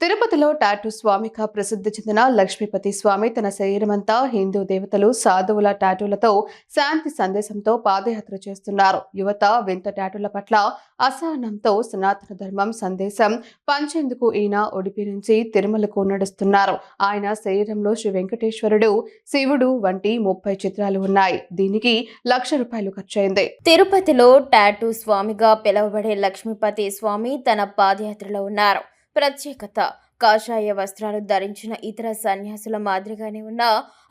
తిరుపతిలో టాటూ స్వామిగా ప్రసిద్ధి చెందిన లక్ష్మీపతి స్వామి తన శరీరమంతా హిందూ దేవతలు సాధువుల టాటూలతో శాంతి సందేశంతో పాదయాత్ర చేస్తున్నారు. యువత వింత టాటూల పట్ల అసహనంతో సనాతన ధర్మం సందేశం పంచేందుకు ఈయన ఉడిపి నుంచి తిరుమలకు నడుస్తున్నారు. ఆయన శరీరంలో శ్రీ వెంకటేశ్వరుడు శివుడు వంటి ముప్పై చిత్రాలు ఉన్నాయి. దీనికి లక్ష రూపాయలు ఖర్చయింది. తిరుపతిలో టాటూ స్వామిగా పిలువబడే లక్ష్మీపతి స్వామి తన పాదయాత్రలో ఉన్నారు. ప్రత్యేకత. కాషాయ వస్త్రాలు ధరించిన ఇతర సన్యాసుల మాదిరిగానే ఉన్న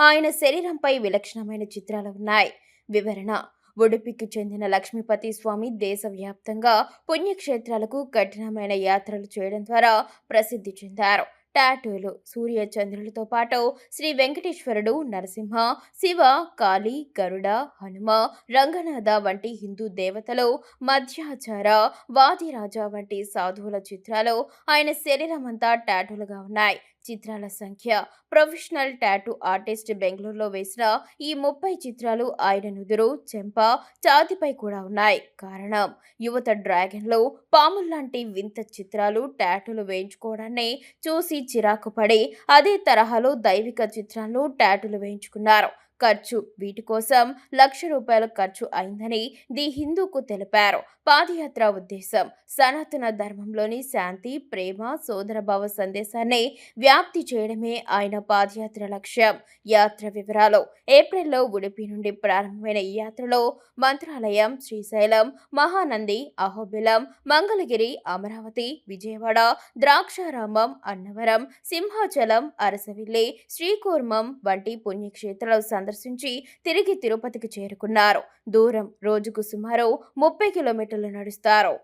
ఆయన శరీరంపై విలక్షణమైన చిత్రాలు ఉన్నాయి. వివరణ. ఉడుపికి చెందిన లక్ష్మీపతి స్వామి దేశవ్యాప్తంగా పుణ్యక్షేత్రాలకు కఠినమైన యాత్రలు చేయడం ద్వారా ప్రసిద్ధి చెందారు. టాటూలు సూర్య చంద్రులతో పాటు శ్రీ వెంకటేశ్వరుడు నరసింహ శివ కాళీ గరుడ హనుమ రంగనాథ వంటి హిందూ దేవతలు మధ్యాచార వాదిరాజా వంటి సాధువుల చిత్రాలు ఆయన శరీరమంతా టాటూలుగా ఉన్నాయి. చిత్రాల సంఖ్య. ప్రొఫెషనల్ టాటూ ఆర్టిస్ట్ బెంగళూరులో వేసిన ఈ ముప్పై చిత్రాలు ఆయన నుదురు చెంప ఛాతిపై కూడా ఉన్నాయి. కారణం? యువత డ్రాగన్లు పాముల్లాంటి వింత చిత్రాలు టాటూలు వేయించుకోవడాన్ని చూసి చిరాకు పడి అదే తరహాలో దైవిక చిత్రాలను టాటూలు వేయించుకున్నారు. ఖర్చు. వీటి కోసం లక్ష రూపాయల ఖర్చు అయిందని ది హిందూకు తెలిపారు. పాదయాత్ర ఉద్దేశం సనాతన ధర్మంలోని శాంతి ప్రేమ సోదరభావ సందేశాన్ని వ్యాప్తి చేయడమే ఆయన పాదయాత్ర లక్ష్యం. యాత్ర వివరాలు ఏప్రిల్లో ఉడిపి నుండి ప్రారంభమైన ఈ యాత్రలో మంత్రాలయం శ్రీశైలం మహానంది అహోబిలం మంగళగిరి అమరావతి విజయవాడ ద్రాక్షారామం అన్నవరం సింహాచలం అరసవిల్లి శ్రీకూర్మం వంటి పుణ్యక్షేత్రాలు సందర్శించి తిరిగి తిరుపతికి చేరుకున్నారు. దూరం రోజుకు సుమారు ముప్పై కిలోమీటర్లు నడుస్తారు.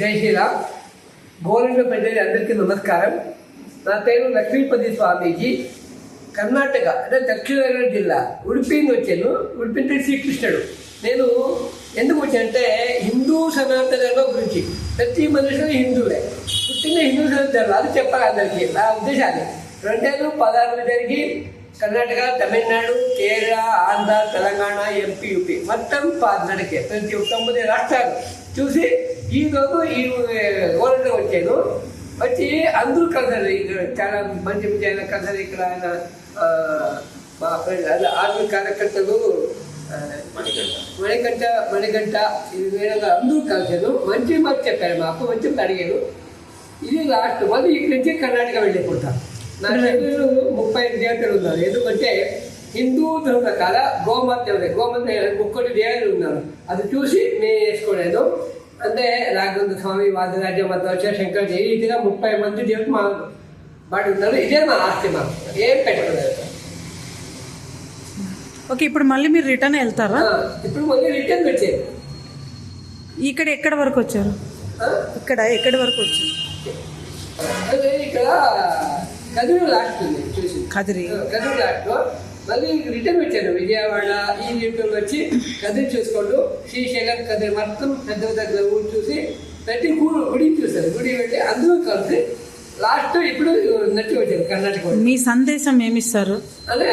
జై శ్రీరామ్. గోవింద అందరికీ నమస్కారం. నా పేరు లక్ష్మీపతి స్వామీజీ. కర్ణాటక అంటే దక్షిణ జిల్లా. ఉడిపి వచ్చాను. ఉడిపి అంటే శ్రీకృష్ణుడు. నేను ఎందుకు వచ్చానంటే హిందూ సనాతన ధర్మం గురించి. ప్రతి మనుషులు హిందువులే పుట్టిన హిందూ సనాతన అది చెప్పాలి అందరికీ. నా ఉద్దేశాన్ని రెండు వేల పదహారు జరిగి కర్ణాటక తమిళనాడు కేరళ ఆంధ్ర తెలంగాణ ఎంపీ యూపీ. మొత్తం పద్నాలుగే ప్రతి తొమ్మిది రాష్ట్రాలు చూసి ఈ రోజు ఈ ఓరంలో వచ్చాను. వచ్చి అందరూ కలిసారు. ఇక్కడ చాలా మంచి మంచి ఆయన కలిసారు. ఇక్కడ ఆయన మా ఫ్రెండ్ అదే ఆర్మీ కార్యకర్తలు ఆ, మణికంఠ. మణికంఠ ఇది వేరే అందరూ కలిసారు. మంచి మాట చెప్పారు. మా అప్ప మంచి అడిగాను ఇది లాస్ట్. మళ్ళీ ఇక్కడి నుంచి కర్ణాటక వెళ్ళిపోతా నా దగ్గర ముప్పై ఐదు దేవతలు ఉన్నారు. ఎందుకంటే హిందూ ధర్మ ప్రకార గోమాత గోమాత ముక్కటి దేవతలు ఉన్నారు. అది చూసి నేను వేసుకోలేదు. అంటే రాఘవేంద్ర స్వామి వాదరాజ్య మధ్య శంకర్ ఈ రీతిగా ముప్పై మంది దేవతలు మా వాడు ఉన్నారు. ఇదే మా ఆస్తి మాకు ఏం పెట్టుకోలేదు. ఓకే ఇప్పుడు మళ్ళీ మీరు రిటర్న్ వెళ్తారా? ఇప్పుడు మళ్ళీ రిటర్న్ వచ్చేది. ఇక్కడ ఎక్కడ వరకు వచ్చారు? ఇక్కడ ఎక్కడి వరకు వచ్చారు? అదే ఇక్కడ కదిరి లాస్ట్ ఉంది చూసి. కదిరి కదిరి లాస్ట్. మళ్ళీ రిటర్న్ వచ్చాను విజయవాడ ఈ రిటర్న్ వచ్చి కదిరి చూసుకోండు శ్రీశైలం కదిరి మొత్తం పెద్ద పెద్ద ఊరు చూసి ప్రతి గుడి గుడి చూస్తారు గుడి వెళ్ళి అందరూ కలిసి లాస్ట్ ఇప్పుడు నచ్చి వచ్చారు కర్ణాటక. మీ సందేశం ఏమిస్తారు? అంటే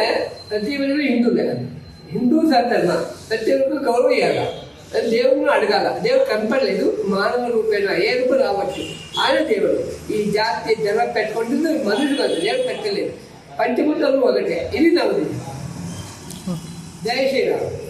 ప్రతి హిందువులే హిందూ సంతర్మ ప్రతి ఒక్కరు గౌరవం ఇవ్వాల దేవుడిని అడగాల. దేవుడు కనపడలేదు. మానవ రూపేణ ఏ రూపం రావచ్చు? ఆయన దేవుడు. ఈ జాతి జనం పెట్టుకుంటుంది మనుషులు కాదు. దేవుడు పెట్టలేదు. పంచముద్దలు ఒకటే. ఇది నవ్వుతుంది జయ శ్రీరామ్.